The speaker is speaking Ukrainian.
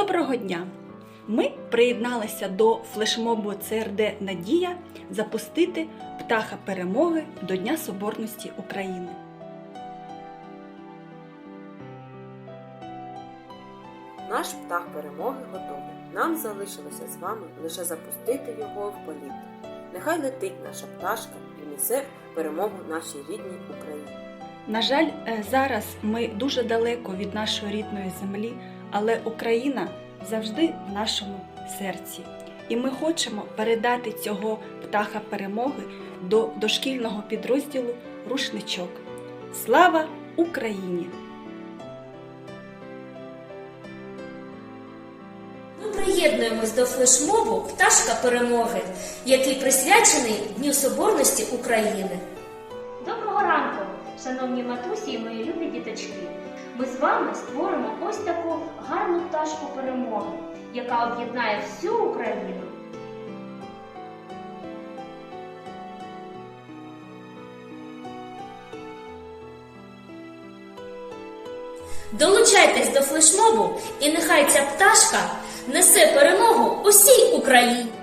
Доброго дня! Ми приєдналися до флешмобу ЦРД Надія запустити птаха перемоги до Дня Соборності України. Наш птах перемоги готовий. Нам залишилося з вами лише запустити його в політ. Нехай летить наша пташка і несе перемогу нашій рідній Україні. На жаль, е, зараз ми дуже далеко від нашої рідної землі, але Україна завжди в нашому серці. І ми хочемо передати цього птаха перемоги до дошкільного підрозділу Рушничок. Слава Україні! Ми приєднуємось до флешмобу Пташка перемоги, який присвячений Дню Соборності України. Доброго ранку, шановні матусі і мої любі діточки. Ми з вами створимо ось таку пташку перемоги, яка об'єднає всю Україну. Долучайтесь до флешмобу, і нехай ця пташка несе перемогу усій Україні.